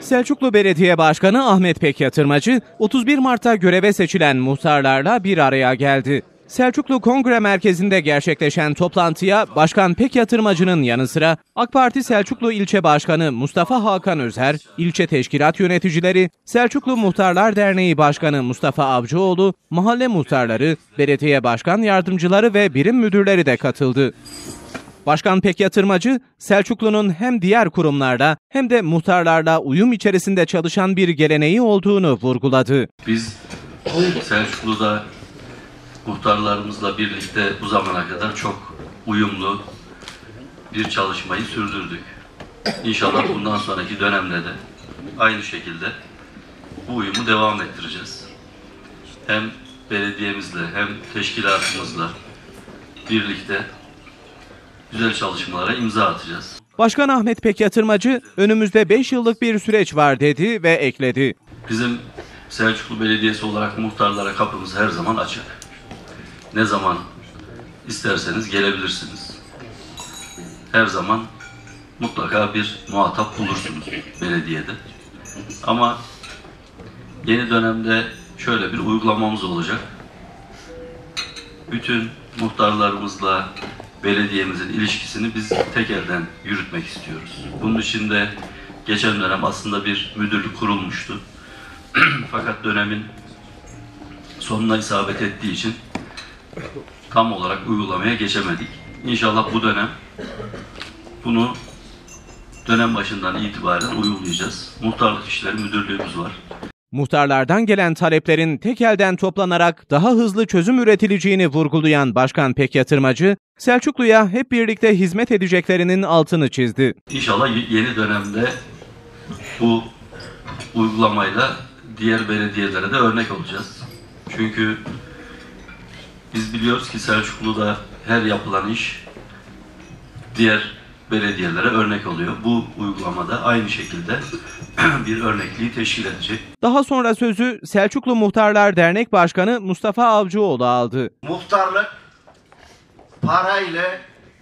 Selçuklu Belediye Başkanı Ahmet Pek Yatırmacı 31 Mart'ta göreve seçilen muhtarlarla bir araya geldi. Selçuklu Kongre Merkezi'nde gerçekleşen toplantıya Başkan Pek Yatırmacı'nın yanı sıra AK Parti Selçuklu İlçe Başkanı Mustafa Hakan Özer, ilçe teşkilat yöneticileri, Selçuklu Muhtarlar Derneği Başkanı Mustafa Avcıoğlu, mahalle muhtarları, belediye başkan yardımcıları ve birim müdürleri de katıldı. Başkan Pek Yatırmacı, Selçuklu'nun hem diğer kurumlarda hem de muhtarlarla uyum içerisinde çalışan bir geleneği olduğunu vurguladı. Biz Selçuklu'da muhtarlarımızla birlikte bu zamana kadar çok uyumlu bir çalışmayı sürdürdük. İnşallah bundan sonraki dönemde de aynı şekilde bu uyumu devam ettireceğiz. Hem belediyemizle hem teşkilatımızla birlikte güzel çalışmalara imza atacağız. Başkan Ahmet Pek Yatırmacı, önümüzde 5 yıllık bir süreç var dedi ve ekledi. Bizim Selçuklu Belediyesi olarak muhtarlara kapımız her zaman açık. Ne zaman isterseniz gelebilirsiniz. Her zaman mutlaka bir muhatap bulursunuz belediyede. Ama yeni dönemde şöyle bir uygulamamız olacak. Bütün muhtarlarımızla belediyemizin ilişkisini biz tek elden yürütmek istiyoruz. Bunun için de geçen dönem aslında bir müdürlük kurulmuştu. Fakat dönemin sonuna isabet ettiği için tam olarak uygulamaya geçemedik. İnşallah bu dönem bunu dönem başından itibaren uygulayacağız. Muhtarlık işleri müdürlüğümüz var. Muhtarlardan gelen taleplerin tek elden toplanarak daha hızlı çözüm üretileceğini vurgulayan Başkan Pek Yatırmacı, Selçuklu'ya hep birlikte hizmet edeceklerinin altını çizdi. İnşallah yeni dönemde bu uygulamayla diğer belediyelere de örnek olacağız. Çünkü biz biliyoruz ki Selçuklu'da her yapılan iş diğer belediyelere örnek oluyor. Bu uygulamada aynı şekilde bir örnekliği teşkil edecek. Daha sonra sözü Selçuklu Muhtarlar Dernek Başkanı Mustafa Avcıoğlu aldı. muhtarlık para ile,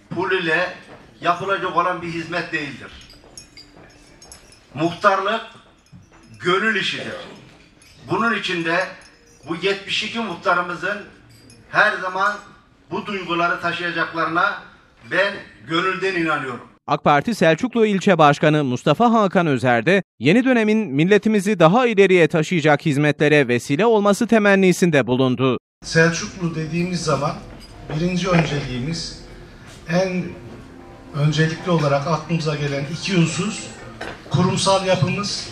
pul ile yapılacak olan bir hizmet değildir. Muhtarlık gönül işidir. Bunun içinde bu 72 muhtarımızın her zaman bu duyguları taşıyacaklarına ben gönülden inanıyorum. AK Parti Selçuklu İlçe Başkanı Mustafa Hakan Özer de yeni dönemin milletimizi daha ileriye taşıyacak hizmetlere vesile olması temennisinde bulundu. Selçuklu dediğimiz zaman birinci önceliğimiz en öncelikli olarak aklımıza gelen iki unsur kurumsal yapımız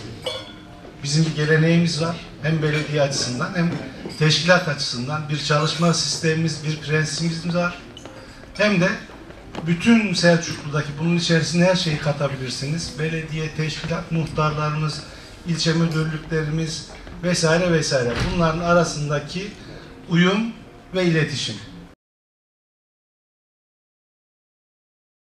bizim bir geleneğimiz var. Hem belediye açısından hem teşkilat açısından bir çalışma sistemimiz, bir prensibimiz var. Hem de bütün Selçuklu'daki bunun içerisine her şeyi katabilirsiniz. Belediye, teşkilat, muhtarlarımız, ilçe müdürlüklerimiz vesaire vesaire. Bunların arasındaki uyum ve iletişim.